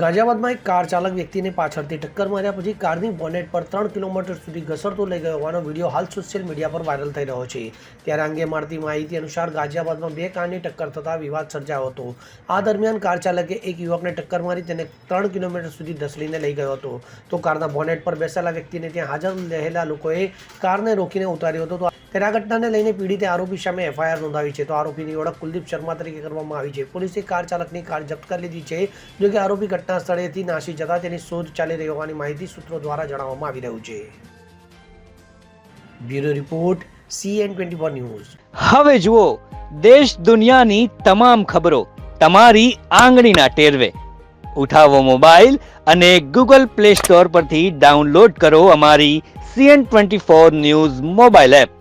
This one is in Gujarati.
ગાઝિયાબાદમાં એક કાર ચાલક વ્યક્તિને પાછળથી ટક્કર માર્યા પછી કારની બોનેટ પર ત્રણ કિલોમીટર સુધી ઘસરતો લઈ ગયો હોવાનો વીડિયો હાલ સોશિયલ મીડિયા પર વાયરલ થઈ રહ્યો છે. ત્યારે અંગે મળતી માહિતી અનુસાર ગાઝિયાબાદમાં બે કારની ટક્કર થતાં વિવાદ સર્જાયો હતો. આ દરમિયાન કાર ચાલકે એક યુવકને ટક્કર મારી તેને ત્રણ કિલોમીટર સુધી ધસલીને લઈ ગયો હતો. તો કારના બોનેટ પર બેસેલા વ્યક્તિને ત્યાં હાજર રહેલા લોકોએ કારને રોકીને ઉતાર્યો હતો. તો આ ઘટનાને લઈને પીડિતે આરોપી સામે એફઆઈઆર નોંધાવી છે. તો આરોપીની ઓળખ કુલદીપ શર્મા તરીકે કરવામાં આવી છે. પોલીસે કાર ચાલકની કાર જપ્ત કરી લીધી છે, જો કે આરોપી ઘટના સ્થળેથી નાસી જતા તેની શોધ ચાલી રહી હોવાની માહિતી સૂત્રો દ્વારા જણાવવામાં આવી રહ્યું છે. Bureau report, CN twenty four news. હવે જુઓ, દેશ દુનિયાની તમામ ખબરો તમારી આંગળીના ટેરવે. ઉઠાવો મોબાઈલ અને ગૂગલ પ્લે સ્ટોર પરથી ડાઉનલોડ કરો અમારી CN twenty four news mobile app.